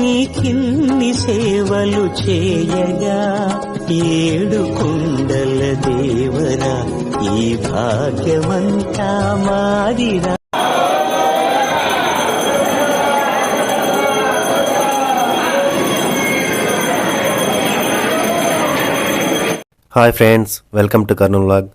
నీకిన్ని సేవలు చేయగా ఏడు కుండల దేవరా ఈ భాగ్యమంతా మాదిరా. Hi friends welcome to Kurnool vlog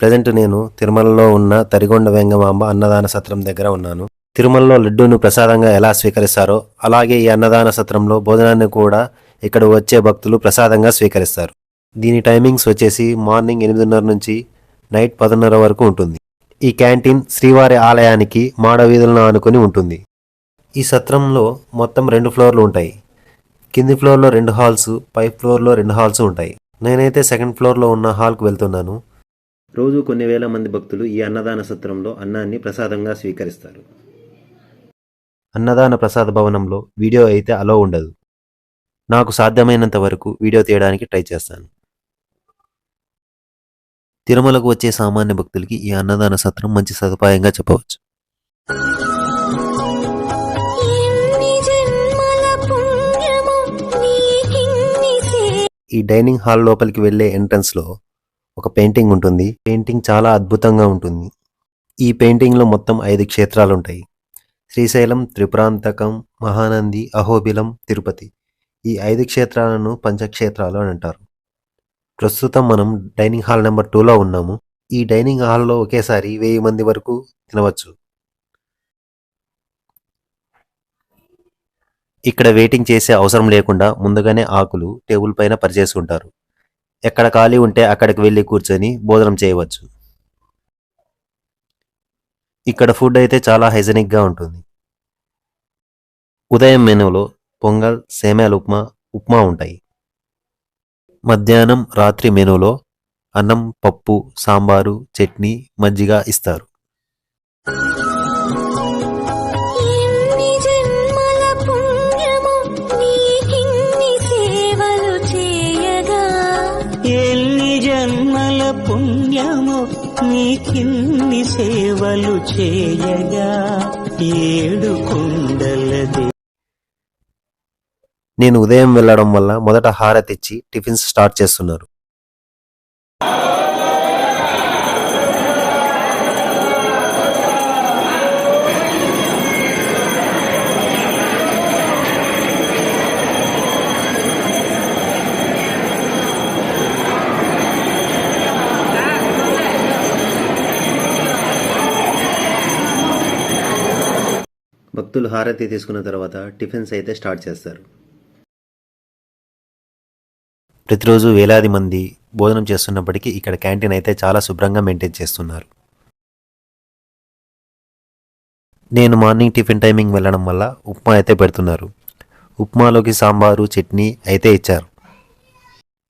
present నేను తిరుమలలో ఉన్న తరిగొండ వెంగమాంబ అన్నదాన సత్రం దగ్గర ఉన్నాను. తిరుమలలో లడ్డూను ప్రసాదంగా ఎలా స్వీకరిస్తారో అలాగే ఈ అన్నదాన సత్రంలో భోజనాన్ని కూడా ఇక్కడ వచ్చే భక్తులు ప్రసాదంగా స్వీకరిస్తారు. దీని టైమింగ్స్ వచ్చేసి మార్నింగ్ ఎనిమిదిన్నర నుంచి నైట్ పదిన్నర వరకు ఉంటుంది. ఈ క్యాంటీన్ శ్రీవారి ఆలయానికి మాడ వీధులను ఆనుకొని ఉంటుంది. ఈ సత్రంలో మొత్తం రెండు ఫ్లోర్లు ఉంటాయి. కింది ఫ్లోర్లో రెండు హాల్స్ పై ఫ్లోర్లో రెండు హాల్స్ ఉంటాయి. నేనైతే సెకండ్ ఫ్లోర్లో ఉన్న హాల్కు వెళ్తున్నాను. రోజు కొన్ని వేల మంది భక్తులు ఈ అన్నదాన సత్రంలో అన్నాన్ని ప్రసాదంగా స్వీకరిస్తారు. అన్నదాన ప్రసాద భవనంలో వీడియో అయితే అలో ఉండదు. నాకు సాధ్యమైనంత వరకు వీడియో తీయడానికి ట్రై చేస్తాను. తిరుమలకు వచ్చే సామాన్య భక్తులకి ఈ అన్నదాన సత్రం మంచి సదుపాయంగా చెప్పవచ్చు. ఈ డైనింగ్ హాల్ లోపలికి వెళ్ళే ఎంట్రన్స్లో ఒక పెయింటింగ్ ఉంటుంది. పెయింటింగ్ చాలా అద్భుతంగా ఉంటుంది. ఈ పెయింటింగ్లో మొత్తం ఐదు క్షేత్రాలు ఉంటాయి శ్రీశైలం త్రిపురాంతకం మహానంది అహోబిలం తిరుపతి. ఈ ఐదు క్షేత్రాలను పంచక్షేత్రాలు అని అంటారు. ప్రస్తుతం మనం డైనింగ్ హాల్ నెంబర్ టూలో ఉన్నాము. ఈ డైనింగ్ హాల్లో ఒకేసారి వెయ్యి మంది వరకు తినవచ్చు. ఇక్కడ వెయిటింగ్ చేసే అవసరం లేకుండా ముందుగానే ఆకులు టేబుల్ పైన పరిచేసుకుంటారు. ఎక్కడ ఖాళీ ఉంటే అక్కడికి వెళ్ళి కూర్చొని భోజనం చేయవచ్చు. ఇక్కడ ఫుడ్ అయితే చాలా హైజెనిక్గా ఉంటుంది. ఉదయం మెనూలో పొంగల్ సేమ్యాల ఉప్మా ఉప్మా ఉంటాయి. మధ్యాహ్నం రాత్రి మెనూలో అన్నం పప్పు సాంబారు చట్నీ మజ్జిగ ఇస్తారు. నీకిన్ని సేవలు చేయగా ఏడు కుండల నేను ఉదయం వెళ్ళడం వల్ల మొదట హార తెచ్చి టిఫిన్స్ స్టార్ట్ చేస్తున్నారు. భక్తులు హారతి తీసుకున్న తర్వాత టిఫిన్స్ అయితే స్టార్ట్ చేస్తారు. ప్రతిరోజు వేలాది మంది భోజనం చేస్తున్నప్పటికీ ఇక్కడ క్యాంటీన్ అయితే చాలా శుభ్రంగా మెయింటైన్ చేస్తున్నారు. నేను మార్నింగ్ టిఫిన్ టైమింగ్ వెళ్ళడం వల్ల ఉప్మా అయితే పెడుతున్నారు. ఉప్మాలోకి సాంబారు చట్నీ అయితే ఇచ్చారు.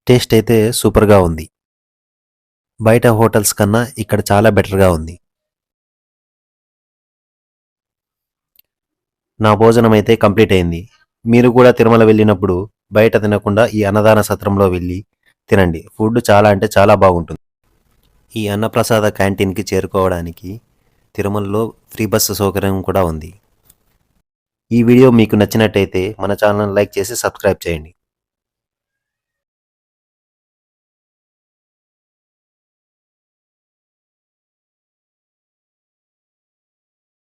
టేస్ట్ అయితే సూపర్గా ఉంది. బయట హోటల్స్ కన్నా ఇక్కడ చాలా బెటర్గా ఉంది. నా భోజనం అయితే కంప్లీట్ అయింది మీరు కూడా తిరుమల వెళ్ళినప్పుడు బయట తినకుండా ఈ అన్నదాన సత్రంలో వెళ్ళి తినండి. ఫుడ్ చాలా అంటే చాలా బాగుంటుంది. ఈ అన్నప్రసాద క్యాంటీన్కి చేరుకోవడానికి తిరుమలలో ఫ్రీ బస్సు సౌకర్యం కూడా ఉంది. ఈ వీడియో మీకు నచ్చినట్టయితే మన ఛానల్ లైక్ చేసి సబ్స్క్రైబ్ చేయండి.